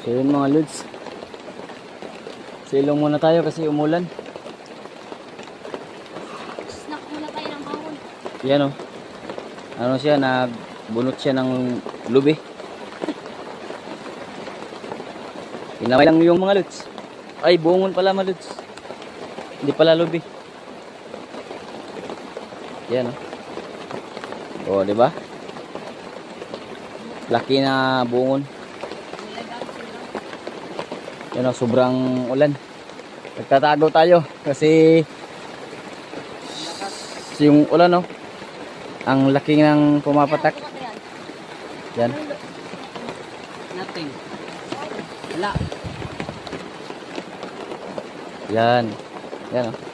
So yun mga lods. Silong muna tayo kasi umulan. Snack muna tayo ng bawon. Yan o. Ano siya, nagbunot siya ng lubi. Inaway lang yung mga lods. Ay, bungon pala mga lods. Hindi pala lubi. Yan o. O, di ba? Laki na bungon. Yan o, sobrang ulan. Nagtatago tayo kasi yung ulan o. Ang laki ng pumapatak. Yan, Yan. yan. Nothing. Wala. Yan. Yan o.